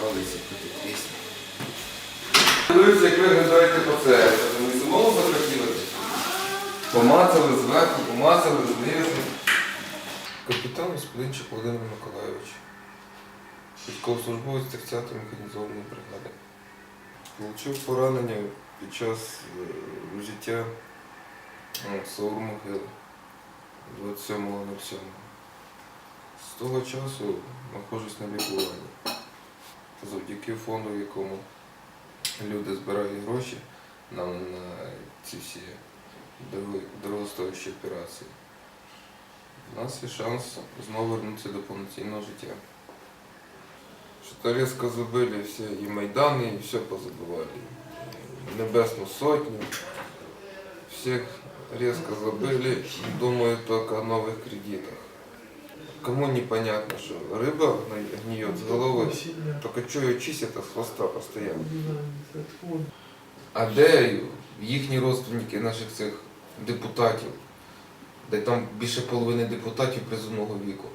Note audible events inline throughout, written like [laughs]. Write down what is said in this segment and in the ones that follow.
Палиці пісні. Дивіться, як ви виглядаєте по це. Ми самому захотіли. Помацали зверху, помацали знизу. Капітан Господинчик Володимир Миколайович. Військовослужбовець 30-ї механізованої бригади. Получив поранення під час е, життя е, Саур Могили 27.07. З того часу знаходжусь на лікуванні Завдяки фонду, в якому люди збирають гроші на, на ці всі дорого- дорогостоящі операції. У нас є шанс знову вернутися до повноцінного життя. Что-то резко забыли все, и Майданы, и все позабывали. И Небесную сотню. Всех резко забыли, думают только о новых кредитах. Кому непонятно, что рыба гниет с головы, только что ее чистят от хвоста постоянно. А де їхні родственники наших цих депутатів, де там більше половини депутатів призовного віку.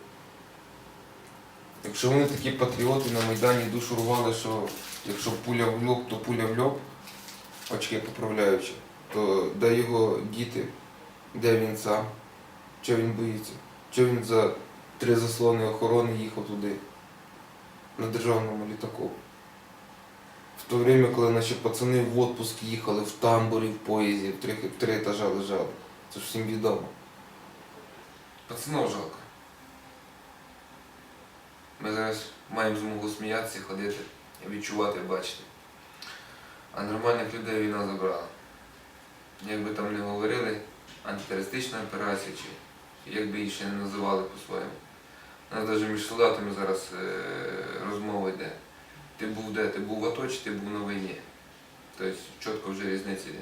Якщо вони такі патріоти на Майдані душу рвали, що якщо пуля в лоб, то пуля в лоб, очки поправляючи, то де його діти, де він сам, чого він боїться, чого він за три заслони охорони їхав туди, на державному літаку. В то время, коли наші пацани в отпуск їхали в тамбурі, в поїзді, в три, в три етажа лежали. Це ж всім відомо. Пацанов жалко. Ми зараз маємо змогу сміятися, ходити, відчувати, бачити. А нормальних людей війна забрала. Як би там не говорили, антитерористична операція, чи як би її ще не називали по-своєму. У нас навіть між солдатами зараз е, розмова йде. Ти був де? Ти був в АТО чи ти був на війні? Тобто чітко вже різниця йде.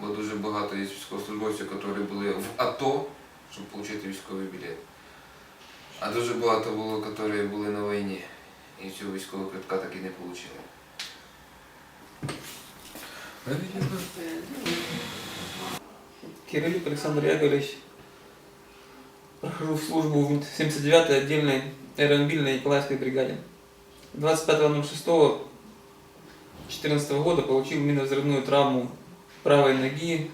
Бо дуже багато є військовослужбовців, які були в АТО, щоб отримати військовий білет. А дуже багато було, які були на війні і цього військового квитка так і не отримали. Кириллюк Александр Яковлевич. В службу в 79-й отдельной аэромобильной Николаевской бригаде. 25.06.14 года получил миновзрывную травму правой ноги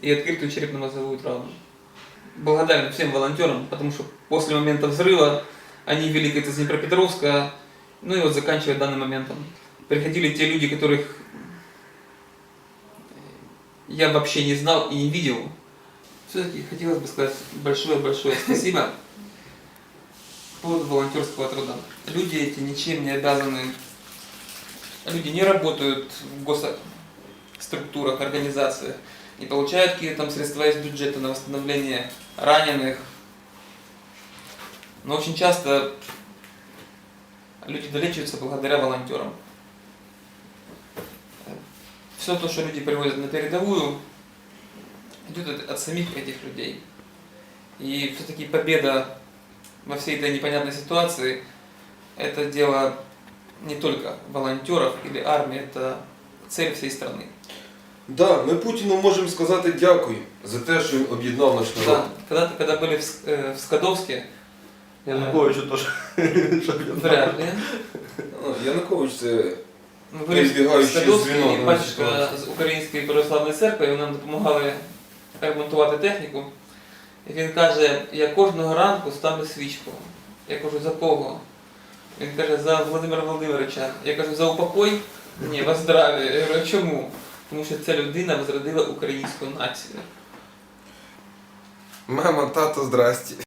и открытую черепно-мозговую травму. Благодарен всем волонтерам, потому что после момента взрыва они вели как из Днепропетровска, ну и вот заканчивая данным моментом. Приходили те люди, которых я вообще не знал и не видел. Все-таки хотелось бы сказать большое-большое [laughs] спасибо по поводу волонтерского труда. Люди эти ничем не обязаны. Люди не работают в госструктурах, организациях, не получают какие-то там средства из бюджета на восстановление раненых. Но очень часто люди долечиваются благодаря волонтерам. Все то, что люди привозят на передовую, идет от, от самих этих людей. И все-таки победа во всей этой непонятной ситуации – это дело не только волонтеров или армии, это цель всей страны. Да, ми Путіну можемо сказати дякую за те, що він об'єднав наш народ. Да, когда, когда были в, Ск- э, в Скадовске, Януковичу теж. щоб я знав. [laughs] вряд ли, Ну, Янукович це ми були в Перебігаючи Скадовській, звіно і на батюшка ситуацію. з Української православної церкви, і нам допомагали ремонтувати техніку. І він каже, я кожного ранку ставлю свічку. Я кажу, за кого? Він каже, за Володимира Володимировича. Я кажу, за упокой? Ні, во здраві. Я говорю, чому? Тому що ця людина возродила українську націю. мама, тато, здрасті.